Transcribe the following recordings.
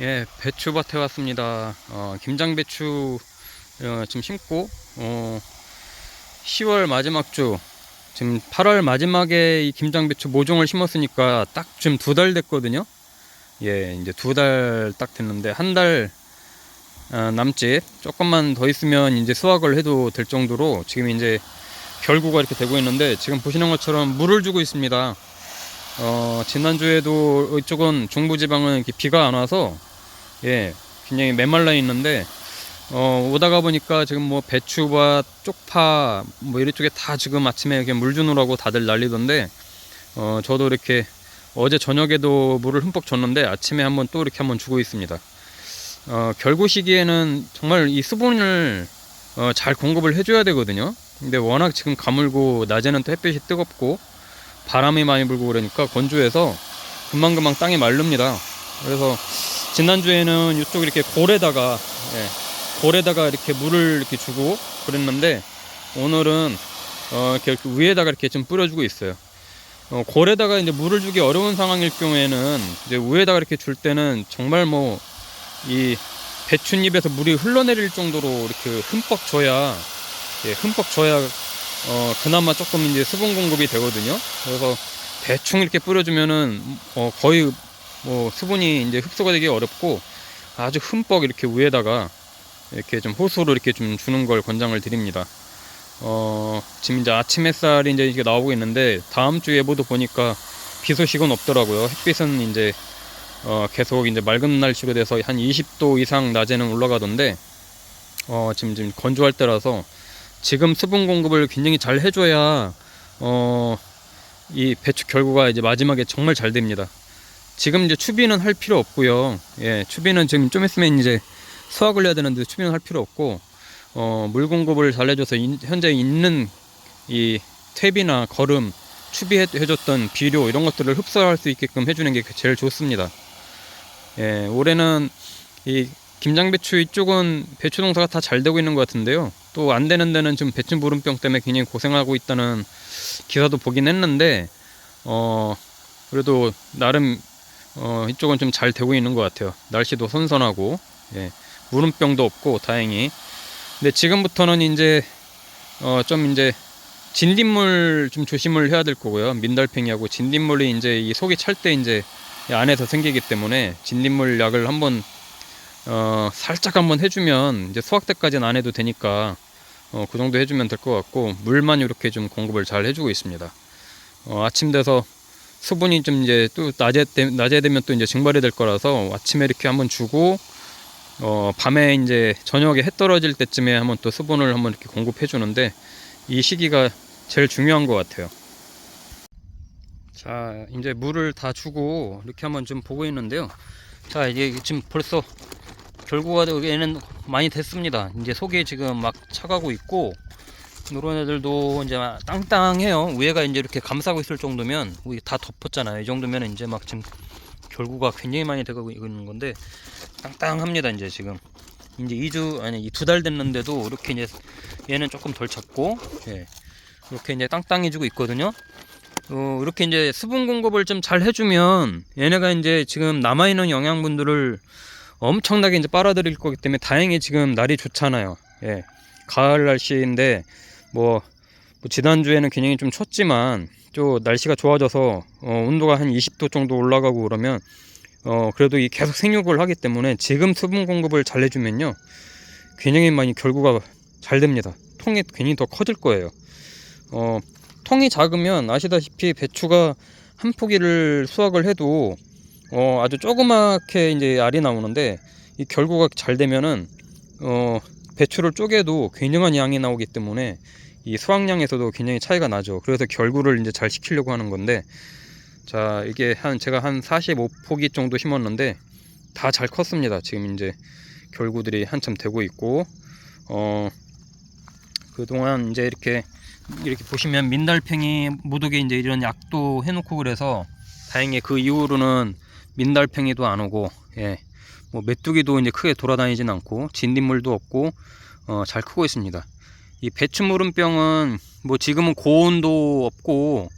예, 배추밭에 왔습니다. 어, 김장배추 어, 지금 심고 어, 10월 마지막 주 지금 8월 마지막에 이 김장배추 모종을 심었으니까 딱 지금 두 달 됐거든요. 예, 이제 두 달 딱 됐는데 한달 어, 남짓 조금만 더 있으면 이제 수확을 해도 될 정도로 지금 이제 결구가 이렇게 되고 있는데 지금 보시는 것처럼 물을 주고 있습니다. 어, 지난주에도 이쪽은 중부지방은 이렇게 비가 안 와서 예, 굉장히 메말라 있는데 어, 오다가 보니까 지금 뭐 배추밭, 쪽파 뭐 이런 쪽에 다 지금 아침에 이렇게 물 주느라고 다들 난리던데 어, 저도 이렇게 어제 저녁에도 물을 흠뻑 줬는데 아침에 한번 또 이렇게 한번 주고 있습니다. 어, 결구 시기에는 정말 이 수분을 어, 잘 공급을 해줘야 되거든요. 근데 워낙 지금 가물고 낮에는 또 햇빛이 뜨겁고 바람이 많이 불고 그러니까 건조해서 금방금방 땅이 마릅니다. 그래서 지난주에는 이쪽 이렇게 골에다가 예, 골에다가 이렇게 물을 이렇게 주고 그랬는데 오늘은 어, 이렇게 위에다가 이렇게 좀 뿌려주고 있어요. 어, 골에다가 이제 물을 주기 어려운 상황일 경우에는 이제 위에다가 이렇게 줄 때는 정말 뭐 이 배춧잎에서 물이 흘러내릴 정도로 이렇게 흠뻑 줘야 예, 흠뻑 줘야 어, 그나마 조금 이제 수분 공급이 되거든요. 그래서 대충 이렇게 뿌려주면은 어, 거의 뭐 수분이 이제 흡수가 되기 어렵고 아주 흠뻑 이렇게 위에다가 이렇게 좀 호수로 이렇게 좀 주는 걸 권장을 드립니다. 어, 지금 이제 아침 햇살이 이제 이게 나오고 있는데 다음 주 예보도 보니까 비 소식은 없더라고요. 햇빛은 이제 어, 계속 이제 맑은 날씨로 돼서 한 20도 이상 낮에는 올라가던데 어, 지금 지금 건조할 때라서 지금 수분 공급을 굉장히 잘 해줘야 어, 이 배추 결구가 이제 마지막에 정말 잘 됩니다. 지금 이제 추비는 할 필요 없고요. 예, 추비는 지금 좀 있으면 이제 수확을 해야 되는데 추비는 할 필요 없고 어, 물 공급을 잘 해줘서 인- 현재 있는 이 퇴비나 거름 추비해줬던 비료 이런 것들을 흡수할 수 있게끔 해주는 게 제일 좋습니다. 예, 올해는 이 김장배추 이쪽은 배추 농사가 다 잘 되고 있는 것 같은데요. 또 안 되는 데는 지금 배추 무름병 때문에 굉장히 고생하고 있다는 기사도 보긴 했는데 어 그래도 나름 어 이쪽은 좀 잘 되고 있는 것 같아요. 날씨도 선선하고 예, 무름병도 없고 다행히. 근데 지금부터는 이제 어 좀 이제 진딧물 좀 조심을 해야 될 거고요. 민달팽이하고 진딧물이 이제 이 속이 찰 때 이제 이 안에서 생기기 때문에 진딧물 약을 한번 어 살짝 한번 해주면 이제 수확 때까지는 안 해도 되니까 어 그 정도 해주면 될 것 같고 물만 이렇게 좀 공급을 잘 해주고 있습니다. 어 아침 돼서 수분이 좀 이제 또 낮에 되- 낮에 되면 또 이제 증발이 될 거라서 아침에 이렇게 한번 주고 어 밤에 이제 저녁에 해 떨어질 때쯤에 한번 또 수분을 한번 이렇게 공급해 주는데 이 시기가 제일 중요한 것 같아요. 자, 이제 물을 다 주고 이렇게 한번 좀 보고 있는데요. 자, 이제 지금 벌써 결구가 얘는 많이 됐습니다. 이제 속이 지금 막 차가고 있고 이런 애들도 이제 막 땅땅해요. 위에가 이제 이렇게 감싸고 있을 정도면 우리 다 덮었잖아요. 이 정도면 이제 막 지금 결구가 굉장히 많이 되고 있는 건데 땅땅합니다. 이제 지금 이제 2주 아니 이두달 됐는데도 이렇게 이제 얘는 조금 덜 찼고 예. 이렇게 이제 땅땅해지고 있거든요. 어, 이렇게 이제 수분 공급을 좀 잘 해주면 얘네가 이제 지금 남아있는 영양분들을 엄청나게 이제 빨아들일 거기 때문에 다행히 지금 날이 좋잖아요. 예. 가을 날씨인데 뭐, 뭐 지난주에는 굉장히 좀 췄지만 또 날씨가 좋아져서 어, 온도가 한 20도 정도 올라가고 그러면 어, 그래도 이 계속 생육을 하기 때문에 지금 수분 공급을 잘 해주면요. 굉장히 많이 결구가 잘 됩니다. 통이 괜히 더 커질 거예요. 어, 통이 작으면 아시다시피 배추가 한 포기를 수확을 해도 어, 아주 조그맣게 이제 알이 나오는데 이 결구가 잘 되면은 어, 배추를 쪼개도 굉장한 양이 나오기 때문에 이 수확량에서도 굉장히 차이가 나죠. 그래서 결구를 이제 잘 시키려고 하는 건데 자 이게 한 제가 한 45포기 정도 심었는데 다 잘 컸습니다. 지금 이제 결구들이 한참 되고 있고 어 그동안 이제 이렇게 이렇게 보시면 민달팽이 모독에 이제 이런 약도 해놓고 그래서 다행히 그 이후로는 민달팽이도 안 오고 예. 뭐 메뚜기도 이제 크게 돌아다니진 않고 진딧물도 없고 어, 잘 크고 있습니다. 이 배추무름병은 뭐 지금은 고온도 없고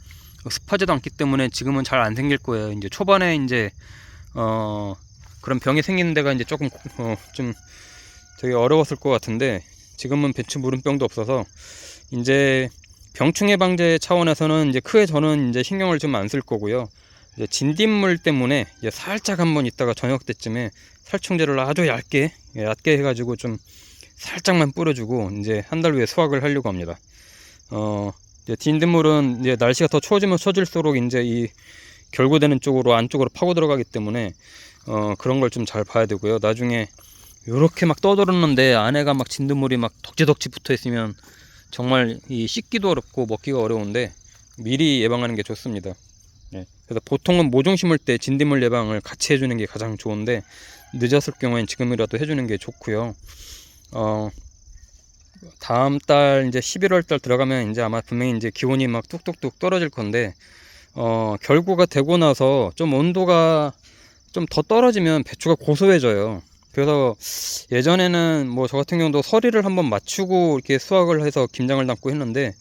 습하지도 않기 때문에 지금은 잘 안 생길 거예요. 이제 초반에 이제 어 그런 병이 생기는 데가 이제 조금 어, 좀 되게 어려웠을 것 같은데 지금은 배추 무름병도 없어서 이제 병충해 방제 차원에서는 이제 크게 저는 이제 신경을 좀 안 쓸 거고요. 이제 진딧물 때문에 이제 살짝 한번 있다가 저녁 때쯤에 살충제를 아주 얇게 예, 얇게 해가지고 좀 살짝만 뿌려주고 이제 한 달 후에 수확을 하려고 합니다. 어 이제 진딧물은 이제 날씨가 더 추워지면 추워질수록 이제 이 결고되는 쪽으로 안쪽으로 파고 들어가기 때문에 어 그런 걸 좀 잘 봐야 되고요. 나중에 이렇게 막 떠들었는데 안에가 막 진딧물이 막 덕지덕지 붙어 있으면 정말 이 씻기도 어렵고 먹기가 어려운데 미리 예방하는 게 좋습니다. 예. 그래서 보통은 모종 심을 때 진딧물 예방을 같이 해주는 게 가장 좋은데 늦었을 경우엔 지금이라도 해주는 게 좋고요. 어, 다음 달 이제 11월 달 들어가면 이제 아마 분명히 이제 기온이 막 뚝뚝뚝 떨어질 건데 어, 결구가 되고 나서 좀 온도가 좀 더 떨어지면 배추가 고소해져요. 그래서 예전에는 뭐 저 같은 경우도 서리를 한번 맞추고 이렇게 수확을 해서 김장을 담고 했는데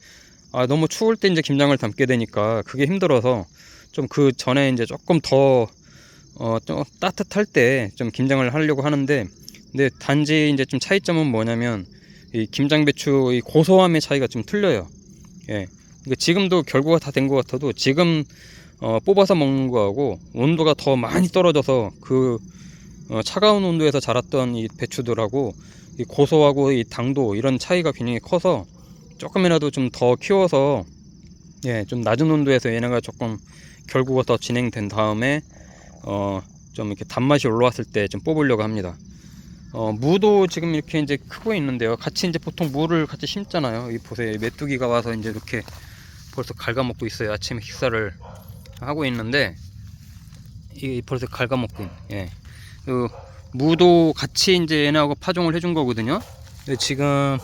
아 너무 추울 때 이제 김장을 담게 되니까 그게 힘들어서 좀 그 전에 이제 조금 더 어, 좀 따뜻할 때 좀 김장을 하려고 하는데 근데 단지 이제 좀 차이점은 뭐냐면 이 김장 배추 이 고소함의 차이가 좀 틀려요. 예. 그러니까 지금도 결과가 다 된 것 같아도 지금 어, 뽑아서 먹는 거하고 온도가 더 많이 떨어져서 그 어, 차가운 온도에서 자랐던 이 배추들하고 이 고소하고 이 당도 이런 차이가 굉장히 커서 조금이라도 좀 더 키워서 예, 좀 낮은 온도에서 얘네가 조금 결구가 더 진행된 다음에 어, 좀 이렇게 단맛이 올라왔을 때 좀 뽑으려고 합니다. 어, 무도 지금 이렇게 이제 크고 있는데요. 같이 이제 보통 무를 같이 심잖아요. 이 보세요. 이 메뚜기가 와서 이제 이렇게 벌써 갉아먹고 있어요. 아침에 식사를 하고 있는데 이 벌써 갉아먹고 있- 예. 그 무도 같이 이제 얘네하고 파종을 해준 거거든요. 지금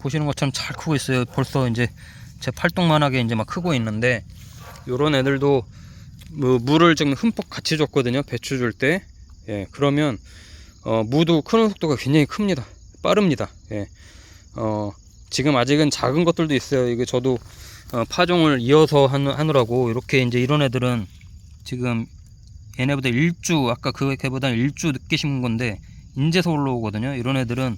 보시는 것처럼 잘 크고 있어요. 벌써 이제 제 팔뚝만하게 이제 막 크고 있는데 요런 애들도 뭐 물을 좀 흠뻑 같이 줬거든요. 배추 줄 때. 예. 그러면 어, 무도 크는 속도가 굉장히 큽니다. 빠릅니다. 예. 어, 지금 아직은 작은 것들도 있어요. 이게 저도 어, 파종을 이어서 하느, 하느라고 이렇게 이제 이런 애들은 지금 얘네보다 일주 아까 그 개보다 일주 늦게 심은 건데 인제서 올라오거든요. 이런 애들은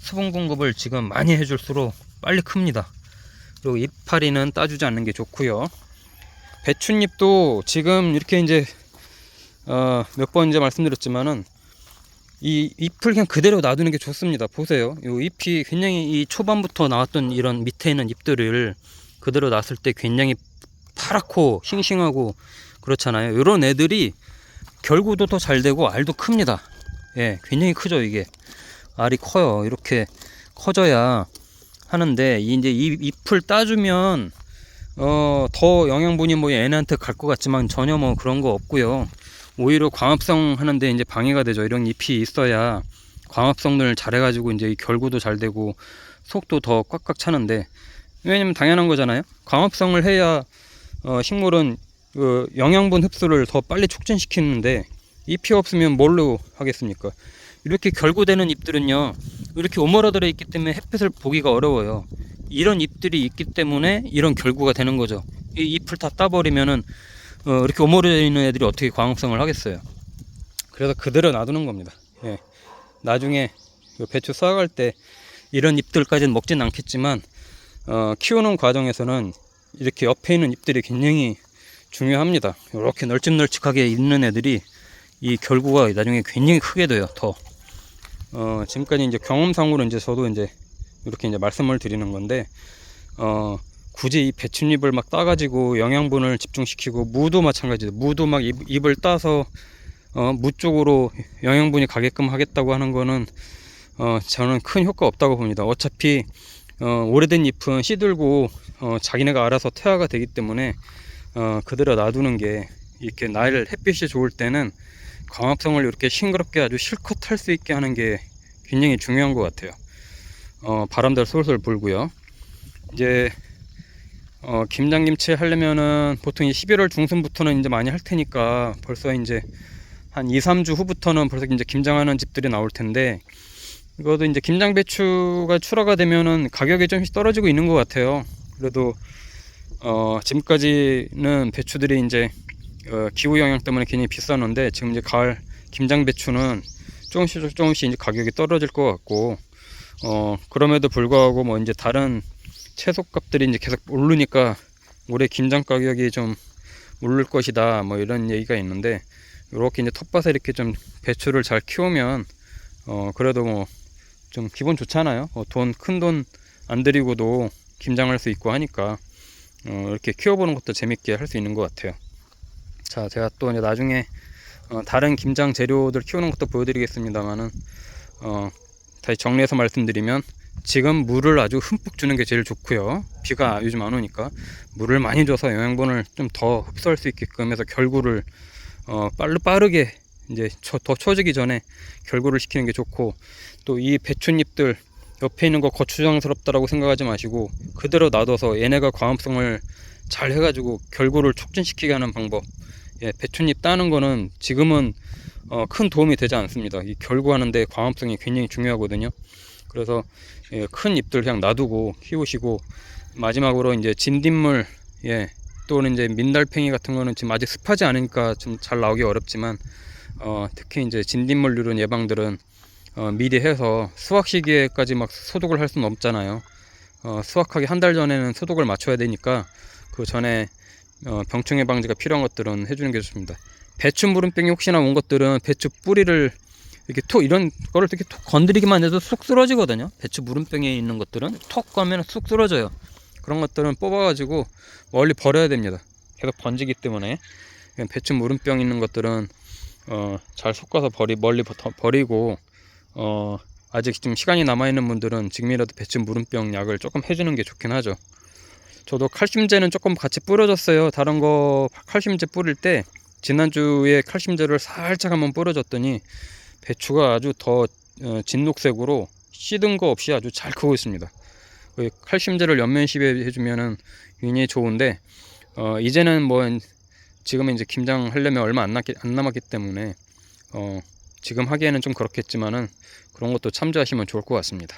수분 공급을 지금 많이 해줄수록 빨리 큽니다. 그리고 이파리는 따주지 않는 게 좋고요. 배춧잎도 지금 이렇게 이제 어, 몇 번 이제 말씀드렸지만은 이 잎을 그냥 그대로 놔두는 게 좋습니다. 보세요. 이 잎이 굉장히 이 초반부터 나왔던 이런 밑에 있는 잎들을 그대로 놨을 때 굉장히 파랗고 싱싱하고 그렇잖아요. 이런 애들이 결구도 더 잘 되고 알도 큽니다. 예, 굉장히 크죠 이게 알이 커요. 이렇게 커져야 하는데 이 이제 이 잎을 따주면 어, 더 영양분이 뭐 얘네한테 갈 것 같지만 전혀 뭐 그런 거 없고요. 오히려 광합성 하는데 이제 방해가 되죠. 이런 잎이 있어야 광합성을 잘해가지고 이제 이 결구도 잘 되고 속도 더 꽉꽉 차는데 왜냐면 당연한 거잖아요. 광합성을 해야 어, 식물은 그 영양분 흡수를 더 빨리 촉진시키는데 잎이 없으면 뭘로 하겠습니까? 이렇게 결구되는 잎들은요 이렇게 오므라들어 있기 때문에 햇빛을 보기가 어려워요. 이런 잎들이 있기 때문에 이런 결구가 되는 거죠. 이 잎을 다 따버리면은 어, 이렇게 오므려져 있는 애들이 어떻게 광합성을 하겠어요. 그래서 그대로 놔두는 겁니다. 예. 나중에 그 배추 수확할 때 이런 잎들까지는 먹진 않겠지만 어, 키우는 과정에서는 이렇게 옆에 있는 잎들이 굉장히 중요합니다. 이렇게 널찍널찍하게 있는 애들이 이 결구가 나중에 굉장히 크게 돼요. 더 어, 지금까지 이제 경험상으로 이제 저도 이제 이렇게 이제 말씀을 드리는 건데 어, 굳이 이 배춧잎을 막 따가지고 영양분을 집중시키고 무도 마찬가지죠. 무도 막 잎, 잎을 따서 어, 무 쪽으로 영양분이 가게끔 하겠다고 하는 거는 어, 저는 큰 효과 없다고 봅니다. 어차피 어, 오래된 잎은 씨들고 어, 자기네가 알아서 퇴화가 되기 때문에 어, 그대로 놔두는 게 이렇게 날 햇빛이 좋을 때는 광합성을 이렇게 싱그럽게 아주 실컷 할 수 있게 하는 게 굉장히 중요한 것 같아요. 어, 바람들 솔솔 불고요. 이제 어, 김장김치 하려면은 보통 11월 중순부터는 이제 많이 할 테니까 벌써 이제 한 2, 3주 후부터는 벌써 이제 김장하는 집들이 나올 텐데 이것도 이제 김장 배추가 출하가 되면은 가격이 좀씩 떨어지고 있는 것 같아요. 그래도 어, 지금까지는 배추들이 이제 어, 기후 영향 때문에 굉장히 비쌌는데 지금 이제 가을 김장 배추는 조금씩 조금씩 이제 가격이 떨어질 것 같고 어 그럼에도 불구하고 뭐 이제 다른 채소값들이 이제 계속 오르니까 올해 김장 가격이 좀 오를 것이다 뭐 이런 얘기가 있는데 이렇게 이제 텃밭에 이렇게 좀 배추를 잘 키우면 어 그래도 뭐 좀 기분 좋잖아요. 어, 돈큰 돈 안 들이고도 김장할 수 있고 하니까 어, 이렇게 키워보는 것도 재밌게 할 수 있는 것 같아요. 자 제가 또 이제 나중에 어, 다른 김장 재료들 키우는 것도 보여드리겠습니다만은 어, 다시 정리해서 말씀드리면 지금 물을 아주 흠뻑 주는 게 제일 좋고요. 비가 요즘 안 오니까 물을 많이 줘서 영양분을 좀 더 흡수할 수 있게끔 해서 결구를 어, 빠르 빠르게 이제 초, 더 초지기 전에 결구를 시키는 게 좋고 또 이 배춧잎들 옆에 있는 거 거추장스럽다라고 생각하지 마시고 그대로 놔둬서 얘네가 광합성을 잘 해가지고 결구를 촉진시키게 하는 방법. 예, 배춧잎 따는 거는 지금은 어, 큰 도움이 되지 않습니다. 이 결구하는데 광합성이 굉장히 중요하거든요. 그래서 예, 큰 잎들 그냥 놔두고 키우시고 마지막으로 이제 진딧물 예 또는 이제 민달팽이 같은 거는 지금 아직 습하지 않으니까 좀 잘 나오기 어렵지만 어, 특히 이제 진딧물 이런 예방들은 어, 미리 해서 수확 시기에까지 막 소독을 할 수는 없잖아요. 어, 수확하기 한 달 전에는 소독을 맞춰야 되니까 그 전에 어, 병충 예방제가 필요한 것들은 해주는 게 좋습니다. 배추 무름병이 혹시나 온 것들은 배추 뿌리를 이렇게 톡 이런 거를 이렇게 톡 건드리기만 해도 쑥 쓰러지거든요. 배추 무름병에 있는 것들은 톡 가면 쑥 쓰러져요. 그런 것들은 뽑아가지고 멀리 버려야 됩니다. 계속 번지기 때문에 배추 무름병 있는 것들은 어, 잘 섞어서 버리 멀리 버, 버리고 어, 아직 좀 시간이 남아 있는 분들은 지금이라도 배추 무름병 약을 조금 해주는 게 좋긴 하죠. 저도 칼슘제는 조금 같이 뿌려줬어요. 다른 거 칼슘제 뿌릴 때 지난주에 칼슘제를 살짝 한번 뿌려줬더니 배추가 아주 더 어, 진녹색으로 씨든 거 없이 아주 잘 크고 있습니다. 그 칼슘제를 연면 시배해주면은 굉장히 좋은데 어, 이제는 뭐 지금은 이제 김장 하려면 얼마 안, 남기, 안 남았기 때문에 어, 지금 하기에는 좀 그렇겠지만은 그런 것도 참조하시면 좋을 것 같습니다.